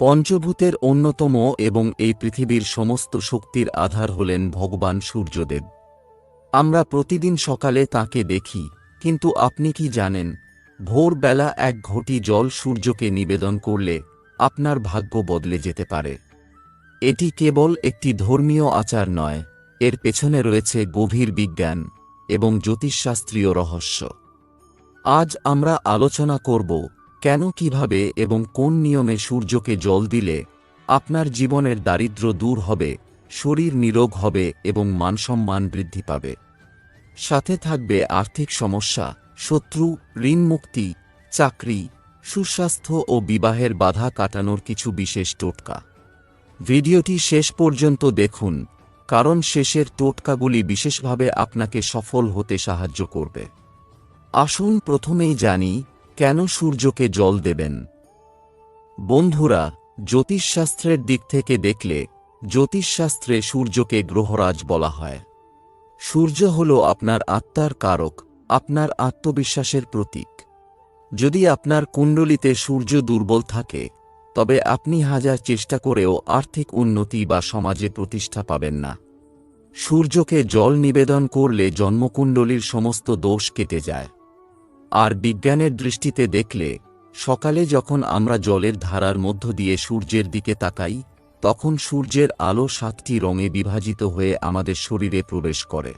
পঞ্চভূতের অন্যতম এবং এই পৃথিবীর সমস্ত শক্তির আধার হলেন ভগবান সূর্যদেব। আমরা প্রতিদিন সকালে তাকে দেখি, কিন্তু আপনি কি জানেন, ভোরবেলা এক ঘটি জল সূর্যকে নিবেদন করলে আপনার ভাগ্য বদলে যেতে পারে। এটি কেবল একটি ধর্মীয় আচার নয়, এর পেছনে রয়েছে গভীর বিজ্ঞান এবং জ্যোতিষশাস্ত্রীয় রহস্য। আজ আমরা আলোচনা করব কেন, কীভাবে এবং কোন নিয়মে সূর্যকে জল দিলে আপনার জীবনের দারিদ্র দূর হবে, শরীর নিরোগ হবে এবং মানসম্মান বৃদ্ধি পাবে? সাথে থাকবে আর্থিক সমস্যা, শত্রু, ঋণ মুক্তি, চাকরি, সুস্বাস্থ্য ও বিবাহের বাধা কাটানোর কিছু বিশেষ টোটকা। ভিডিওটি শেষ পর্যন্ত দেখুন, কারণ শেষের টোটকাগুলি বিশেষভাবে আপনাকে সফল হতে সাহায্য করবে। আসুন প্রথমেই জানি কেন সূর্যকে জল দেবেন? বন্ধুরা, জ্যোতিষশাস্ত্রের দিক থেকে দেখলে, জ্যোতিষশাস্ত্রে সূর্যকে গ্রহরাজ বলা হয়। সূর্য হল আপনার আত্মার কারক, আপনার আত্মবিশ্বাসের প্রতীক। যদি আপনার কুণ্ডলিতে সূর্য দুর্বল থাকে, তবে আপনি হাজার চেষ্টা করেও আর্থিক উন্নতি বা সমাজে প্রতিষ্ঠা পাবেন না। সূর্যকে জল নিবেদন করলে জন্মকুণ্ডলীর সমস্ত দোষ কেটে যায়। আর বিজ্ঞানের দৃষ্টিতে দেখলে, সকালে যখন আমরা জলের ধারার মধ্য দিয়ে সূর্যের দিকে তাকাই, তখন সূর্যের আলো সাতটি রঙে বিভাজিত হয়ে আমাদের শরীরে প্রবেশ করে।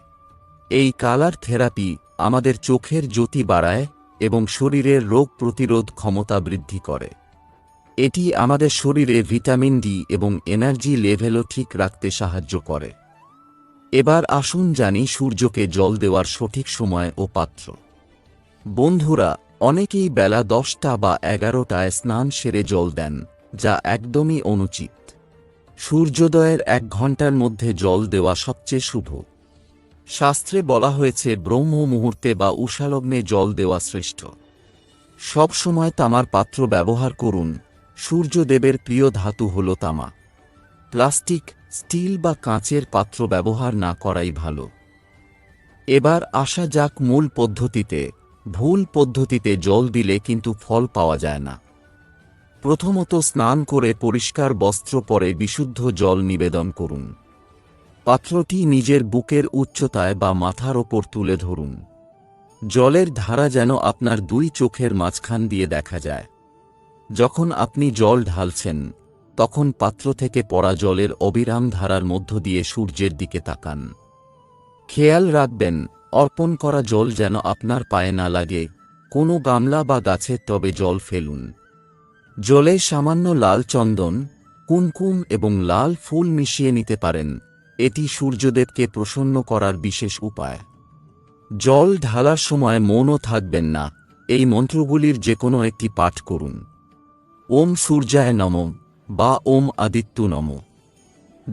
এই কালার থেরাপি আমাদের চোখের জ্যোতি বাড়ায় এবং শরীরের রোগ প্রতিরোধ ক্ষমতা বৃদ্ধি করে। এটি আমাদের শরীরে ভিটামিন ডি এবং এনার্জি লেভেলও ঠিক রাখতে সাহায্য করে। এবার আসুন জানি সূর্যকে জল দেওয়ার সঠিক সময় ও পাত্র। বন্ধুরা, অনেকেই বেলা দশটা বা এগারোটায় স্নান সেরে জল দেন, যা একদমই অনুচিত। সূর্যোদয়ের এক ঘণ্টার মধ্যে জল দেওয়া সবচেয়ে শুভ। শাস্ত্রে বলা হয়েছে, ব্রহ্ম মুহূর্তে বা উষালগ্নে জল দেওয়া শ্রেষ্ঠ। সব সময় তামার পাত্র ব্যবহার করুন, সূর্যদেবের প্রিয় ধাতু হল তামা। প্লাস্টিক, স্টিল বা কাঁচের পাত্র ব্যবহার না করাই ভালো। এবার আসা যাক মূল পদ্ধতিতে ভুল পদ্ধতিতে জল দিলে কিন্তু ফল পাওয়া যায় না। প্রথমত স্নান করে পরিষ্কার বস্ত্র পরে বিশুদ্ধ জল নিবেদন করুন। পাত্রটি নিজের বুকের উচ্চতায় বা মাথার ওপর তুলে ধরুন। জলের ধারা যেন আপনার দুই চোখের মাঝখান দিয়ে দেখা যায়। যখন আপনি জল ঢালছেন, তখন পাত্র থেকে পড়া জলের অবিরাম ধারার মধ্য দিয়ে সূর্যের দিকে তাকান। খেয়াল রাখবেন অর্পণ করা জল যেন আপনার পায়ে না লাগে। কোনো গামলা বা গাছের তবে জল ফেলুন। জলে সামান্য লাল চন্দন, কুমকুম এবং লাল ফুল মিশিয়ে নিতে পারেন। এটি সূর্যদেবকে প্রসন্ন করার বিশেষ উপায়। জল ঢালার সময় মনও থাকবেন না। এই মন্ত্রগুলির যে কোনো একটি পাঠ করুন। ওম সূর্যায় নম বা ওম আদিত্য নম।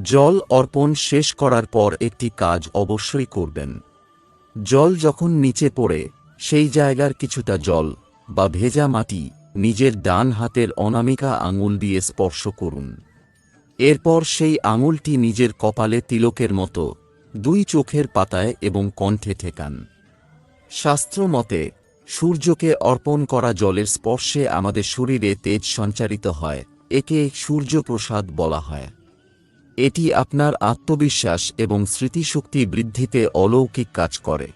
জল অর্পণ শেষ করার পর একটি কাজ অবশ্যই করবেন। জল যখন নিচে পড়ে, সেই জায়গার কিছুটা জল বা ভেজা মাটি নিজের ডান হাতের অনামিকা আঙুল দিয়ে স্পর্শ করুন। এরপর সেই আঙুলটি নিজের কপালে তিলকের মতো দুই চোখের পাতায় এবং কণ্ঠে ঠেকান। শাস্ত্র মতে, সূর্যকে অর্পণ করা জলের স্পর্শে আমাদের শরীরে তেজ সঞ্চারিত হয়, একে সূর্যপ্রসাদ বলা হয়। এটি আপনার আত্মবিশ্বাস এবং স্মৃতিশক্তি বৃদ্ধিতে অলৌকিক কাজ করে।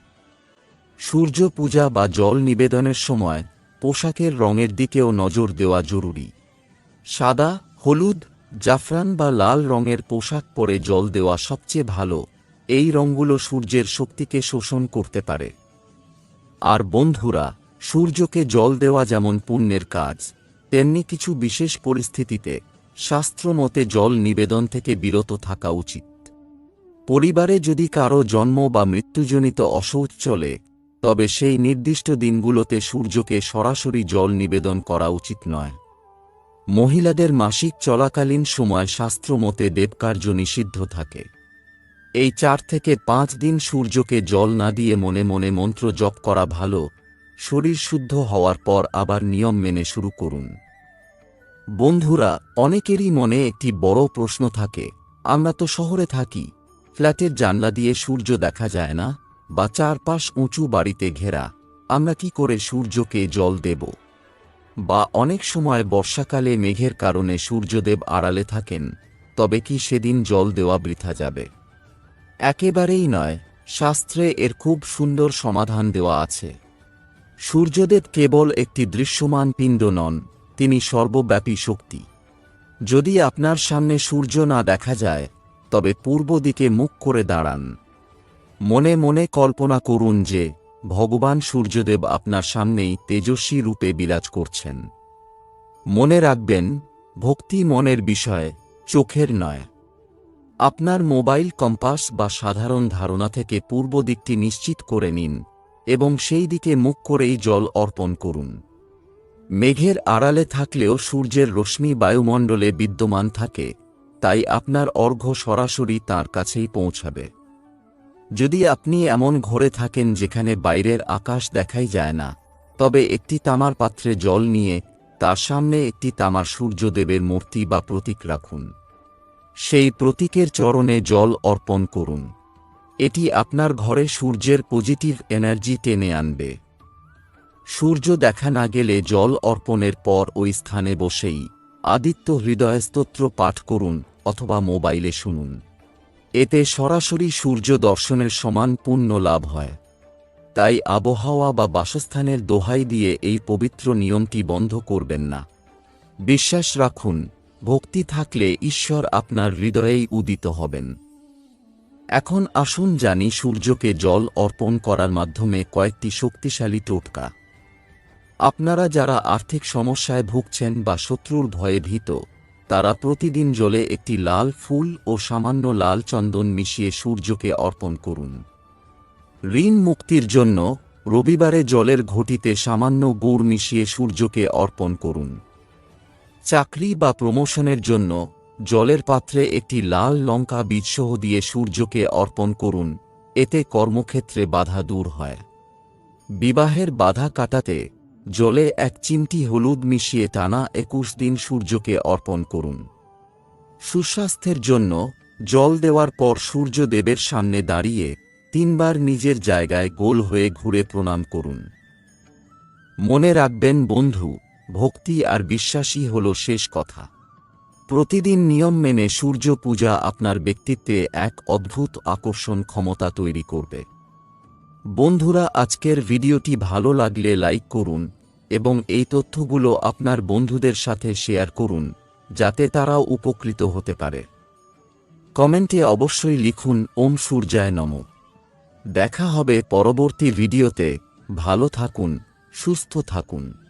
সূর্য পূজা বা জল নিবেদনের সময় পোশাকের রঙের দিকেও নজর দেওয়া জরুরি। সাদা, হলুদ, জাফরান বা লাল রঙের পোশাক পরে জল দেওয়া সবচেয়ে ভালো, এই রঙগুলো সূর্যের শক্তিকে শোষণ করতে পারে। আর বন্ধুরা, সূর্যকে জল দেওয়া যেমন পুণ্যের কাজ, তেমনি কিছু বিশেষ পরিস্থিতিতে শাস্ত্রমতে জল নিবেদন থেকে বিরত থাকা উচিত। পরিবারে যদি কারও জন্ম বা মৃত্যুজনিত অসৌচ চলে, তবে সেই নির্দিষ্ট দিনগুলোতে সূর্যকে সরাসরি জল নিবেদন করা উচিত নয়। মহিলাদের মাসিক চলাকালীন সময় শাস্ত্রমতে দেবকার্য নিষিদ্ধ থাকে। এই চার থেকে পাঁচ দিন সূর্যকে জল না দিয়ে মনে মনে মন্ত্র জপ করা ভালো, শরীর শুদ্ধ হওয়ার পর আবার নিয়ম মেনে শুরু করুন। বন্ধুরা, অনেকেরই মনে একটি বড় প্রশ্ন থাকে। আমরা তো শহরে থাকি। ফ্ল্যাটের জানলা দিয়ে সূর্য দেখা যায় না, বা চারপাশ উঁচু বাড়িতে ঘেরা। আমরা কি করে সূর্যকে জল দেব? বা অনেক সময় বর্ষাকালে মেঘের কারণে সূর্যদেব আড়ালে থাকেন, তবে কি সেদিন জল দেওয়া বৃথা যাবে? একেবারেই নয়, শাস্ত্রে এর খুব সুন্দর সমাধান দেওয়া আছে। সূর্যদেব কেবল একটি দৃশ্যমান পিণ্ড নন তিনি সর্বব্যাপী শক্তি। যদি আপনার সামনে সূর্য না দেখা যায়, তবে পূর্ব দিকে মুখ করে দাঁড়ান। মনে মনে কল্পনা করুন যে, ভগবান সূর্যদেব আপনার সামনেই তেজস্বী রূপে বিরাজ করছেন। মনে রাখবেন, ভক্তি মনের বিষয়, চোখের নয়। আপনার মোবাইল কম্পাস বা সাধারণ ধারণা থেকে পূর্ব দিকটি নিশ্চিত করে নিন এবং সেই দিকে মুখ করেই জল অর্পণ করুন। মেঘের আড়ালে থাকলেও সূর্যের রশ্মি বায়ুমণ্ডলে বিদ্যমান থাকে, তাই আপনার অর্ঘ্য সরাসরি তার কাছেই পৌঁছাবে। যদি আপনি এমন ঘরে থাকেন যেখানে বাইরের আকাশ দেখাই যায় না, তবে একটি তামার পাত্রে জল নিয়ে তার সামনে একটি তামার সূর্যদেবের মূর্তি বা প্রতীক রাখুন। সেই প্রতীকের চরণে জল অর্পণ করুন। এটি আপনার ঘরে সূর্যের পজিটিভ এনার্জি টেনে আনবে। সূর্য দেখা না গেলে জল অর্পণের পর ওই স্থানে বসেই আদিত্য হৃদয়স্তোত্র পাঠ করুন অথবা মোবাইলে শুনুন। এতে সরাসরি সূর্য দর্শনের সমান পুণ্য লাভ হয়। তাই আবহাওয়া বা বাসস্থানের দোহাই দিয়ে এই পবিত্র নিয়মটি বন্ধ করবেন না। বিশ্বাস রাখুন, ভক্তি থাকলে ঈশ্বর আপনার হৃদয়েই উদিত হবেন। এখন আসুন জানি সূর্যকে জল অর্পণ করার মাধ্যমে কয়েকটি শক্তিশালী টোটকা। আপনারা যারা আর্থিক সমস্যায় ভুগছেন বা শত্রুর ভয়ে ভীত, তারা প্রতিদিন জলে একটি লাল ফুল ও সামান্য লাল চন্দন মিশিয়ে সূর্যকে অর্পণ করুন। ঋণ মুক্তির জন্য রবিবারে জলের ঘটিতে সামান্য গুড় মিশিয়ে সূর্যকে অর্পণ করুন। চাকরি বা প্রমোশনের জন্য জলের পাত্রে একটি লাল লঙ্কা বীজসহ দিয়ে সূর্যকে অর্পণ করুন, এতে কর্মক্ষেত্রে বাধা দূর হয়। বিবাহের বাধা কাটাতে জলে এক চিমটি হলুদ মিশিয়ে টানা একুশ দিন সূর্যকে অর্পণ করুন। সুস্বাস্থ্যের জন্য জল দেওয়ার পর সূর্যদেবের সামনে দাঁড়িয়ে তিনবার নিজের জায়গায় গোল হয়ে ঘুরে প্রণাম করুন। মনে রাখবেন বন্ধু, ভক্তি আর বিশ্বাসই হল শেষ কথা। প্রতিদিন নিয়ম মেনে সূর্য পূজা আপনার ব্যক্তিত্বে এক অদ্ভুত আকর্ষণ ক্ষমতা তৈরি করবে। বন্ধুরা, আজকের ভিডিওটি ভালো লাগলে লাইক করুন এবং এই তথ্যগুলো আপনার বন্ধুদের সাথে শেয়ার করুন, যাতে তারাও উপকৃত হতে পারে। কমেন্টে অবশ্যই লিখুন, ওম সূর্যায় নম। দেখা হবে পরবর্তী ভিডিওতে। ভালো থাকুন, সুস্থ থাকুন।